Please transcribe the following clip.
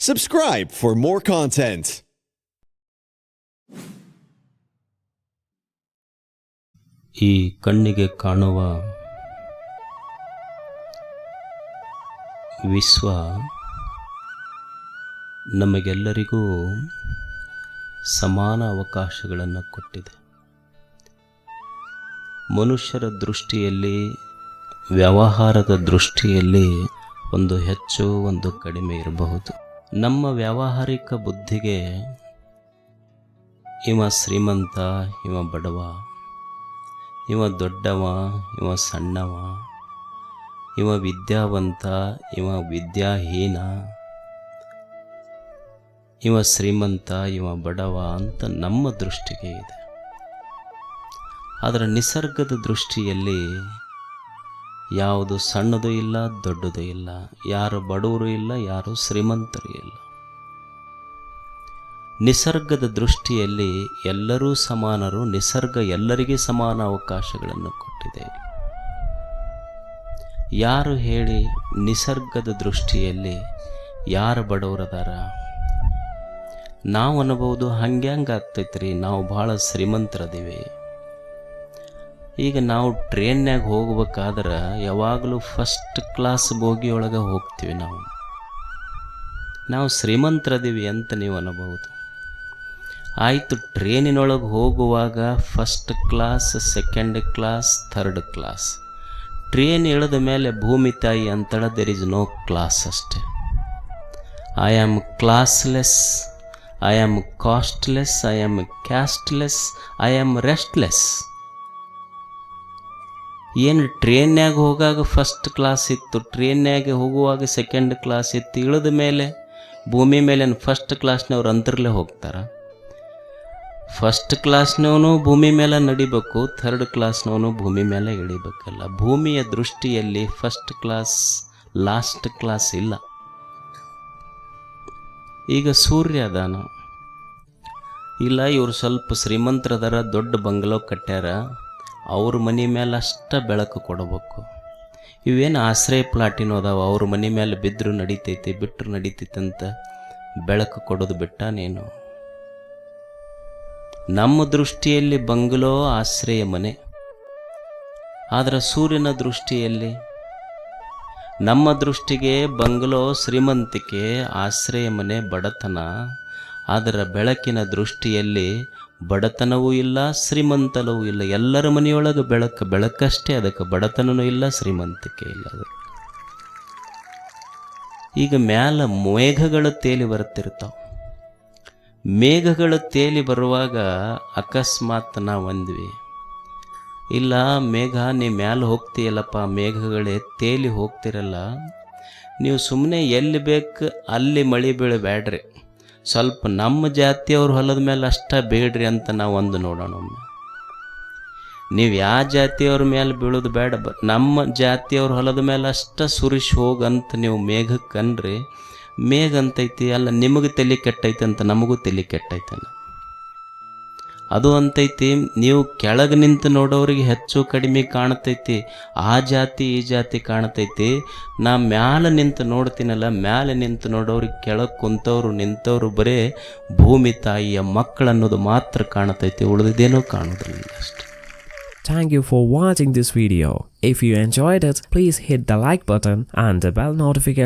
Subscribe for more content. ಈ ಕಣ್ಣಿಗೆ ಕಾಣುವ ವಿಶ್ವ ನಮಗೆಲ್ಲರಿಗೂ ಸಮಾನ ಅವಕಾಶಗಳನ್ನು ಕೊಟ್ಟಿದೆ ಮನುಷ್ಯರ ದೃಷ್ಟಿಯಲ್ಲಿ, ವ್ಯವಹಾರದ ದೃಷ್ಟಿಯಲ್ಲಿ ಒಂದು ಹೆಚ್ಚು, ಒಂದು ಕಡಿಮೆ ಇರಬಹುದು ನಮ್ಮ ವ್ಯಾವಹಾರಿಕ ಬುದ್ಧಿಗೆ ಇವ ಶ್ರೀಮಂತ, ಇವ ಬಡವ, ಇವ ದೊಡ್ಡವ, ಇವ ಸಣ್ಣವ, ಇವ ವಿದ್ಯಾವಂತ, ಇವ ವಿದ್ಯಾಹೀನ, ಇವ ಶ್ರೀಮಂತ, ಇವ ಬಡವ ಅಂತ ನಮ್ಮ ದೃಷ್ಟಿಗೆ ಇದೆ. ಆದರೆ ನಿಸರ್ಗದ ದೃಷ್ಟಿಯಲ್ಲಿ ಯಾವುದು ಸಣ್ಣದು ಇಲ್ಲ, ದೊಡ್ಡದು ಇಲ್ಲ, ಯಾರು ಬಡವರು ಇಲ್ಲ, ಯಾರು ಶ್ರೀಮಂತರು ಇಲ್ಲ. ನಿಸರ್ಗದ ದೃಷ್ಟಿಯಲ್ಲಿ ಎಲ್ಲರೂ ಸಮಾನರು, ನಿಸರ್ಗ ಎಲ್ಲರಿಗೆ ಸಮಾನ ಅವಕಾಶಗಳನ್ನು ಕೊಟ್ಟಿದೆ. ಯಾರು ಹೇಳಿ ನಿಸರ್ಗದ ದೃಷ್ಟಿಯಲ್ಲಿ ಯಾರು ಬಡವರದಾರ? ನಾವು ಅನ್ಬೋದು ಹಂಗ್ಯಾಂಗ ಆಗ್ತೈತ್ರಿ, ನಾವು ಭಾಳ ಶ್ರೀಮಂತರದೀವಿ. ಈಗ ನಾವು ಟ್ರೈನ್ನಾಗ ಹೋಗ್ಬೇಕಾದ್ರೆ ಯಾವಾಗಲೂ ಫಸ್ಟ್ ಕ್ಲಾಸ್ ಬೋಗಿಯೊಳಗೆ ಹೋಗ್ತೀವಿ ನಾವು. ನಾವು ಶ್ರೀಮಂತರದೀವಿ ಅಂತ ನೀವು ಅನ್ನಬಹುದು ಆಯಿತು ಟ್ರೈನಿನೊಳಗೆ ಹೋಗುವಾಗ first class second class third class train ಇಳಿದ ಮೇಲೆ ಭೂಮಿ ತಾಯಿ ಅಂತಳ ದೆರ್ ಇಸ್ ನೋ ಕ್ಲಾಸ್ ಅಷ್ಟೆ. I am classless I am costless I am casteless I am restless ಏನು ಟ್ರೈನ್ಯಾಗ ಹೋಗಾಗ ಫಸ್ಟ್ ಕ್ಲಾಸ್ ಇತ್ತು. ಟ್ರೇನ್ನಾಗ ಹೋಗುವಾಗ ಸೆಕೆಂಡ್ ಕ್ಲಾಸ್ ಇತ್ತು. ಇಳಿದ ಮೇಲೆ ಭೂಮಿ ಮೇಲೆ ಫಸ್ಟ್ ಕ್ಲಾಸ್ನವ್ರು ಅಂದ್ರಲ್ಲೇ ಹೋಗ್ತಾರೆ. ಫಸ್ಟ್ ಕ್ಲಾಸ್ನವನು ಭೂಮಿ ಮೇಲೆ ನಡಿಬೇಕು. ಥರ್ಡ್ ಕ್ಲಾಸ್ನವನು ಭೂಮಿ ಮೇಲೆ ಇಳಿಬೇಕಲ್ಲ. ಭೂಮಿಯ ದೃಷ್ಟಿಯಲ್ಲಿ ಫಸ್ಟ್ ಕ್ಲಾಸ್ ಲಾಸ್ಟ್ ಕ್ಲಾಸ್ ಇಲ್ಲ. ಈಗ ಸೂರ್ಯ ಅದಾನ. ಇಲ್ಲ, ಇವರು ಸ್ವಲ್ಪ ಶ್ರೀಮಂತರದಾರ ದೊಡ್ಡ ಬಂಗ್ಲೋ ಕಟ್ಟ್ಯಾರ ಅವ್ರ ಮನೆ ಮೇಲೆ ಅಷ್ಟ ಬೆಳಕು ಕೊಡಬೇಕು. ಇವೇನು ಆಶ್ರಯ ಪ್ಲಾಟಿನ ಅದಾವ, ಅವ್ರ ಮನೆ ಮೇಲೆ ಬಿದ್ದರೂ ನಡೀತೈತಿ ಬಿಟ್ಟರು ನಡಿತೈತಿ ಅಂತ ಬೆಳಕು ಕೊಡೋದು ಬಿಟ್ಟ ನೀನು. ನಮ್ಮ ದೃಷ್ಟಿಯಲ್ಲಿ ಬಂಗ್ಲೋ ಆಶ್ರಯ ಮನೆ. ಆದರೆ ಸೂರ್ಯನ ದೃಷ್ಟಿಯಲ್ಲಿ ನಮ್ಮ ದೃಷ್ಟಿಗೆ ಬಂಗ್ಲೋ ಶ್ರೀಮಂತಿಕೆ ಆಶ್ರಯ ಮನೆ ಬಡತನ. ಅದರ ಬೆಳಕಿನ ದೃಷ್ಟಿಯಲ್ಲಿ ಬಡತನವೂ ಇಲ್ಲ ಶ್ರೀಮಂತನವೂ ಇಲ್ಲ. ಎಲ್ಲರ ಮನೆಯೊಳಗೆ ಬೆಳಕು, ಬೆಳಕಷ್ಟೇ ಅದಕ್ಕೆ. ಬಡತನವೂ ಇಲ್ಲ, ಶ್ರೀಮಂತಿಕೆ ಇಲ್ಲ ಅದು. ಈಗ ಮ್ಯಾಲ ಮೇಘಗಳು ತೇಲಿ ಬರ್ತಿರ್ತಾವೆ ಮೇಘಗಳು ತೇಲಿ ಬರುವಾಗ ಅಕಸ್ಮಾತ್ ನಾವು ಅಂದ್ವಿ, ಇಲ್ಲ, ಮೇಘ, ನೀ ಮ್ಯಾಲೆ ಹೋಗ್ತೀಯಲ್ಲಪ್ಪ, ಮೇಘಗಳೇ ತೇಲಿ ಹೋಗ್ತಿರಲ್ಲ. ನೀವು ಸುಮ್ಮನೆ ಎಲ್ಲಿ ಬೇಕು, ಅಲ್ಲಿ ಮಳೆ ಬೀಳಬೇಡ್ರಿ. ಸ್ವಲ್ಪ ನಮ್ಮ ಜಾತಿಯವ್ರ ಹೊಲದ ಮೇಲೆ ಅಷ್ಟ ಬೇಡ್ರಿ ಅಂತ ನಾವು ಒಂದು ನೋಡೋಣ ನೀವು ಯಾವ ಜಾತಿಯವ್ರ ಮೇಲೆ ಬೀಳೋದು ಬೇಡ, ಬ, ನಮ್ಮ ಜಾತಿಯವ್ರ ಹೊಲದ ಮೇಲೆ ಅಷ್ಟ ಸುರಿಸಿ ಹೋಗಂತ ನೀವು ಮೇಘಕ್ಕೆ ಕನ್ರಿ ಮೇಘ ಅಂತೈತಿ, ಅಲ್ಲ ನಿಮಗೆ ತಲೆ ಕೆಟ್ಟೈತೆ ಅಂತ ನಮಗೂ ತಲೆ ಕೆಟ್ಟೈತನ ಅದು ಅಂತೈತಿ ನೀವು ಕೆಳಗೆ ನಿಂತು ನೋಡೋರಿಗೆ ಹೆಚ್ಚು ಕಡಿಮೆ ಕಾಣ್ತೈತಿ ಆ ಜಾತಿ ಈ ಜಾತಿ ಕಾಣ್ತೈತಿ. ನಾ ಮ್ಯಾಲೆ ನಿಂತು ನೋಡ್ತೀನಲ್ಲ ಮ್ಯಾಲೆ ನಿಂತು ನೋಡೋರಿಗೆ ಕೆಳಗೆ ಕುಂತವ್ರು ನಿಂತವ್ರು ಬರೇ ಭೂಮಿ ತಾಯಿಯ ಮಕ್ಕಳು ಅನ್ನೋದು ಮಾತ್ರ ಕಾಣ್ತೈತಿ ಉಳಿದಿದ್ದೇನೋ ಕಾಣೋದಿಲ್ಲ ಅಷ್ಟೆ. Thank you for watching this video. If you enjoyed it, please hit the like button and the bell notification.